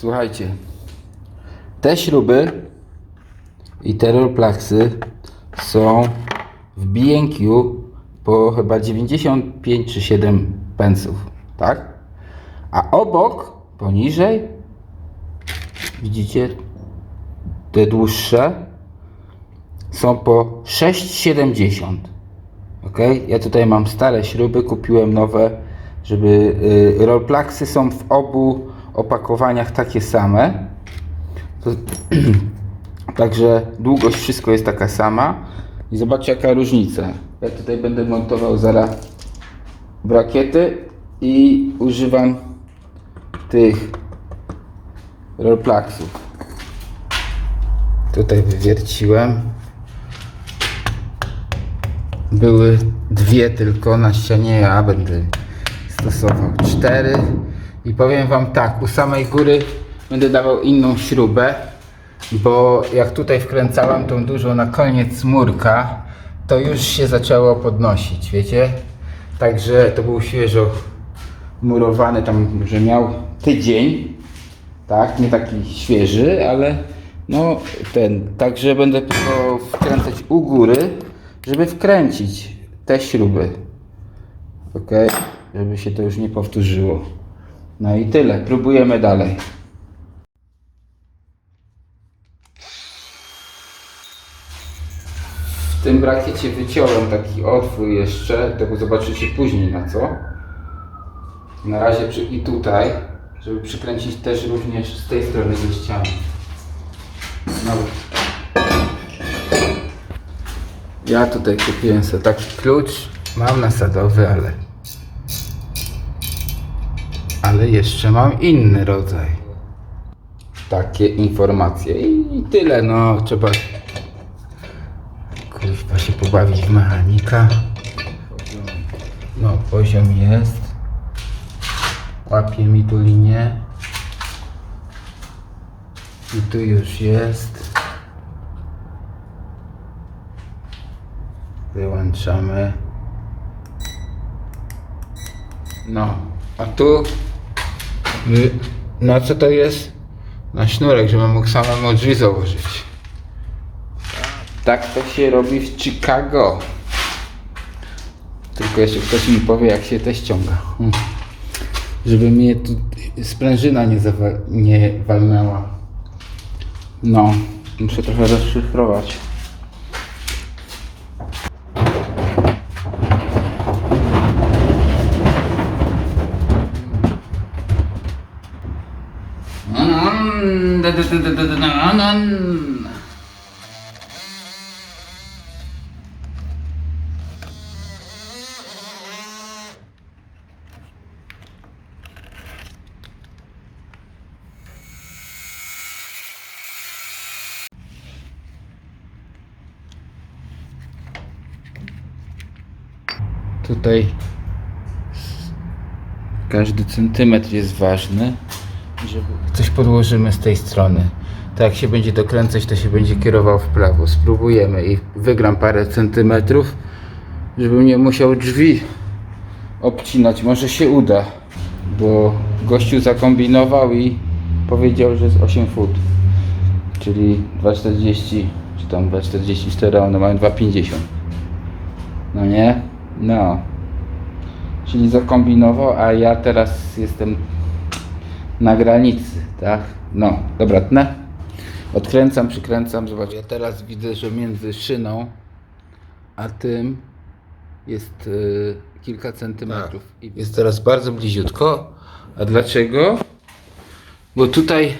Słuchajcie, te śruby i te rollplaxy są w B&Q po chyba 95 czy 7 pensów, tak? A obok, poniżej, widzicie, te dłuższe są po 6,70. Ok? Ja tutaj mam stare śruby, kupiłem nowe, żeby y, rollplaxy są w obu opakowaniach takie same. To, także długość wszystko jest taka sama. I zobaczcie jaka różnica. Ja tutaj będę montował zaraz brakiety i używam tych rollplaxów. Tutaj wywierciłem. Były dwie tylko na ścianie, ja będę stosował cztery. I powiem Wam tak, u samej góry będę dawał inną śrubę, bo jak tutaj wkręcałem tą dużą na koniec murka, to już się zaczęło podnosić, wiecie? Także to był świeżo murowany, tam że miał tydzień, tak, nie taki świeży, ale no ten, także będę tylko wkręcać u góry, żeby wkręcić te śruby, ok, żeby się to już nie powtórzyło. No i tyle, próbujemy dalej. W tym brakiecie wyciąłem taki otwór jeszcze, tego zobaczycie później na co. Na razie przy, i tutaj, żeby przykręcić też również z tej strony ze ściany. No. Ja tutaj kupiłem sobie taki klucz. Mam nasadowy, ale. Ale jeszcze mam inny rodzaj. Takie informacje. I, tyle, no. Trzeba. Kurwa się pobawić w mechanika. No, poziom jest. Łapie mi tu linię. I tu już jest. Wyłączamy. No, a tu. Y, Na co to jest? Na sznurek, żebym mógł samemu drzwi założyć. Tak to się robi w Chicago. Tylko jeszcze ktoś mi powie, jak się to ściąga. Hmm. Żeby mnie tu sprężyna nie, nie walnęła. No, muszę trochę rozszyfrować. Tutaj każdy centymetr jest ważny. Żeby coś podłożymy z tej strony. Tak jak się będzie dokręcać, to się będzie kierował w prawo. Spróbujemy i wygram parę centymetrów, żebym nie musiał drzwi obcinać. Może się uda, bo gościu zakombinował i powiedział, że jest 8 fut. Czyli 2,40 czy tam 2,44, a one mają 2,50. No nie? No. Czyli zakombinował, a ja teraz jestem na granicy, tak? No, dobra, tnę. Odkręcam, przykręcam, zobacz, ja teraz widzę, że między szyną a tym jest y, kilka centymetrów. I jest teraz bardzo bliziutko. A dlaczego? Bo tutaj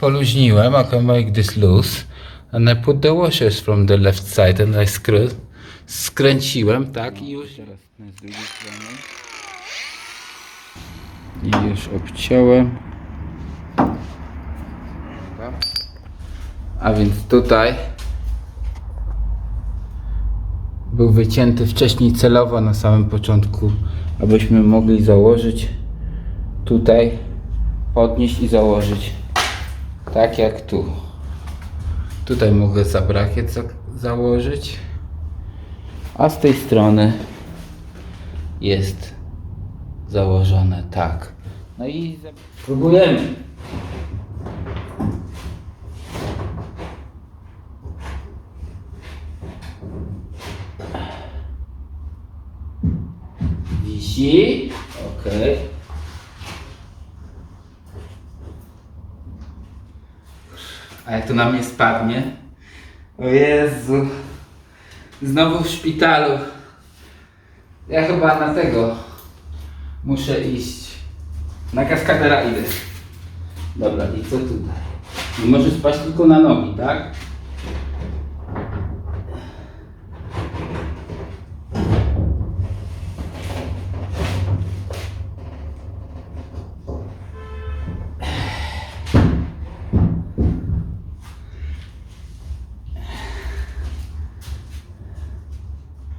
poluźniłem, I can make this loose and I put the washers from the left side and I screw, skręciłem, tak i już teraz z drugiej strony. I już obciąłem. A więc tutaj był wycięty wcześniej celowo na samym początku, abyśmy mogli założyć tutaj, podnieść i założyć tak jak tu. Tutaj mogę za brakiet za założyć, a z tej strony jest założone tak. No i próbujemy. Wisi. Ok. A jak to na mnie spadnie? O Jezu. Znowu w szpitalu. Ja chyba na tego muszę iść. Na kaskadera idę. Dobra, i co tutaj? Nie może spaść tylko na nogi, tak?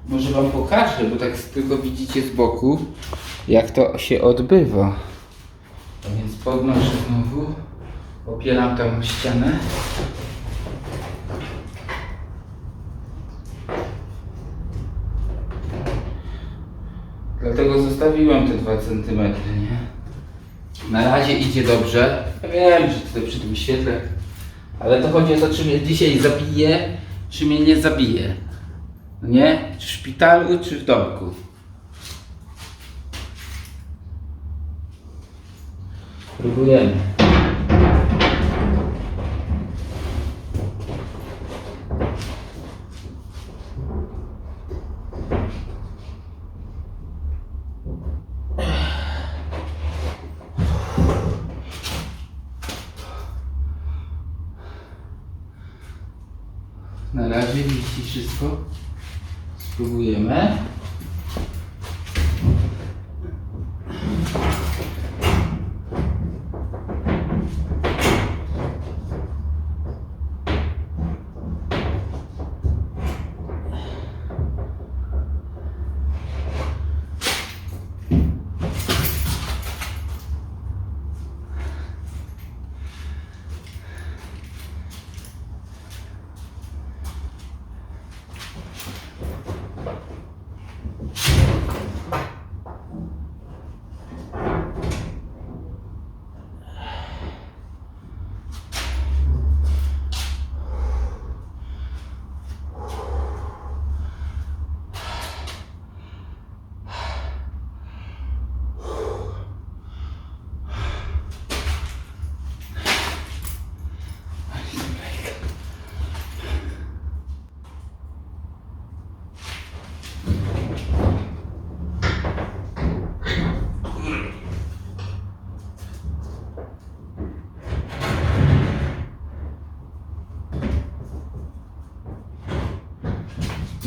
Może wam pokażę, bo tak tylko widzicie z boku, jak to się odbywa. A więc podnoszę znowu, opieram tam ścianę. Dlatego zostawiłem te 2 cm, nie? Na razie idzie dobrze. Ja wiem, że tutaj przy tym świetle, ale to chodzi o to, czy mnie dzisiaj zabije, czy mnie nie zabije. Nie? Czy w szpitalu, czy w domku. Próbujemy. Na razie wisi wszystko. Spróbujemy.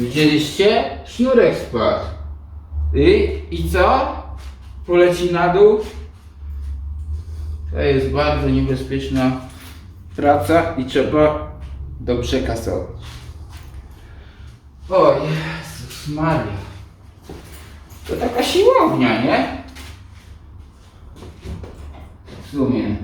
Widzieliście? Sznurek spadł. I, I co? Poleci na dół. To jest bardzo niebezpieczna praca i trzeba dobrze kasować. O Jezus Maria. To taka siłownia, nie? W sumie.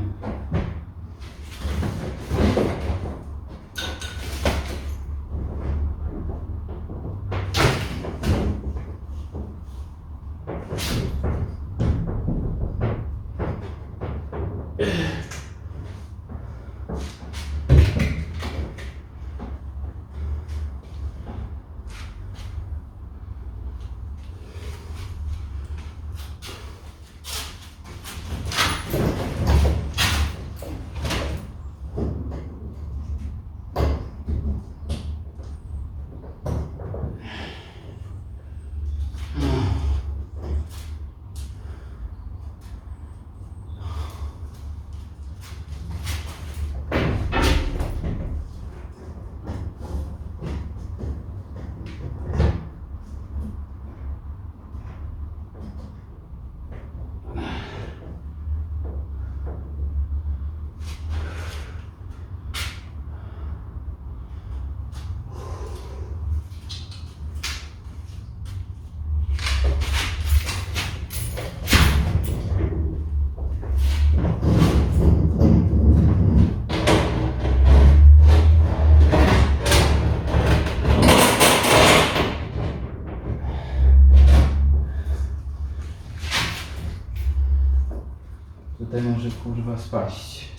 Tutaj może kurwa spaść.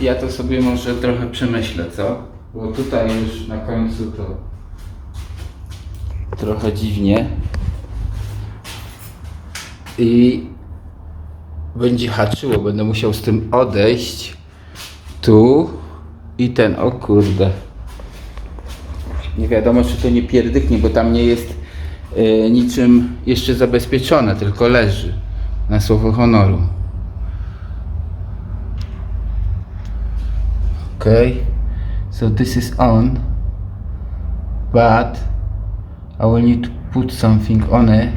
Ja to sobie może trochę przemyślę, co? Bo tutaj już na końcu to trochę dziwnie. I będzie haczyło, będę musiał z tym odejść. Tu i ten, o kurde. Nie wiadomo, czy to nie pierdyknie, bo tam nie jest e, niczym jeszcze zabezpieczone, tylko leży. Na słowo honoru. Okay, so this is on, but I will need to put something on it.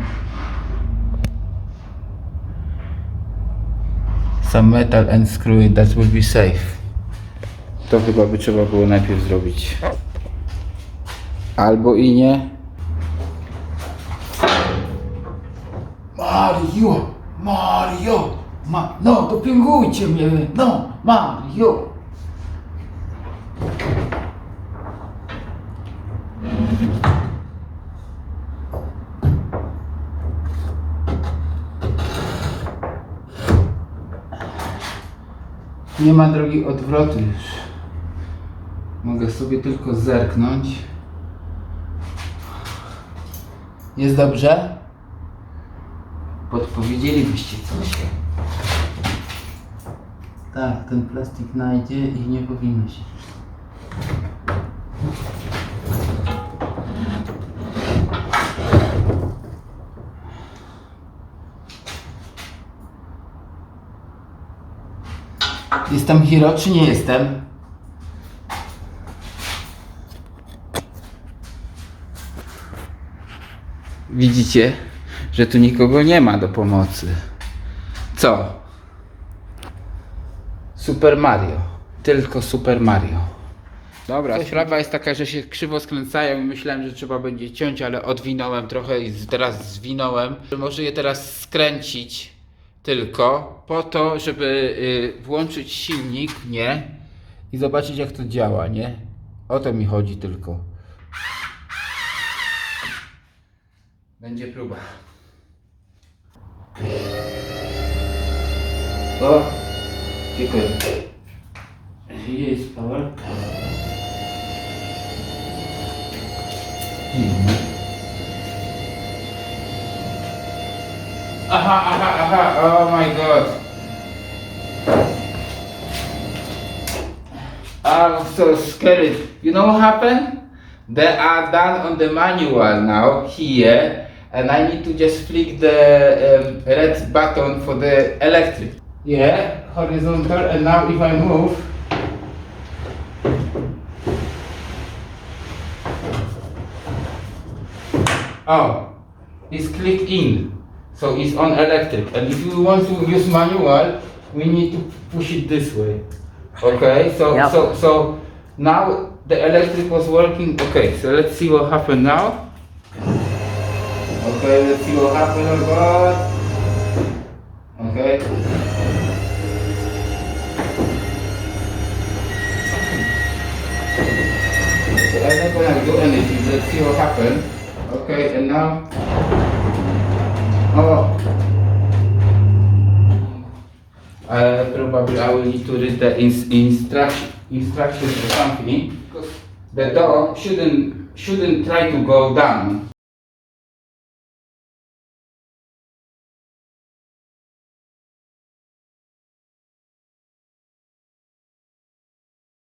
Some metal and screw it, that will be safe. To chyba by trzeba było najpierw zrobić. Albo i nie. Mario! Mario! Ma no, dopingujcie mnie! No, Mario! Nie ma drogi odwrotu już. Mogę sobie tylko zerknąć. Jest dobrze? Podpowiedzielibyście coś. Tak, ten plastik najdzie i nie powinno się. Jestem hero czy nie jestem? Widzicie, że tu nikogo nie ma do pomocy. Co? Super Mario. Tylko Super Mario. Dobra, sprawa jest taka, że się krzywo skręcają i myślałem, że trzeba będzie ciąć, ale odwinąłem trochę i teraz zwinąłem. Może je teraz skręcić tylko po to, żeby y, włączyć silnik, nie? I zobaczyć jak to działa, nie? O to mi chodzi tylko. Będzie próba. O, dziękuję. Here is power. Hmm. Aha, aha, aha, oh my god. I'm so scared. You know what happened? They are done on the manual now, here, and I need to just flick the um, red button for the electric. Yeah, horizontal, and now if I move, Oh, it's click in. So it's on electric. And if you want to use manual, we need to push it this way. Okay, so Yep. so so now the electric was working. Okay, so let's see what happened now. Okay, let's see what happened. Oh God. Okay. So I'm not gonna do anything. Let's see what happens. Okay, and now. Oh. Uh, probably I will need to read the ins- instruction instructions or something because the dog shouldn't shouldn't try to go down.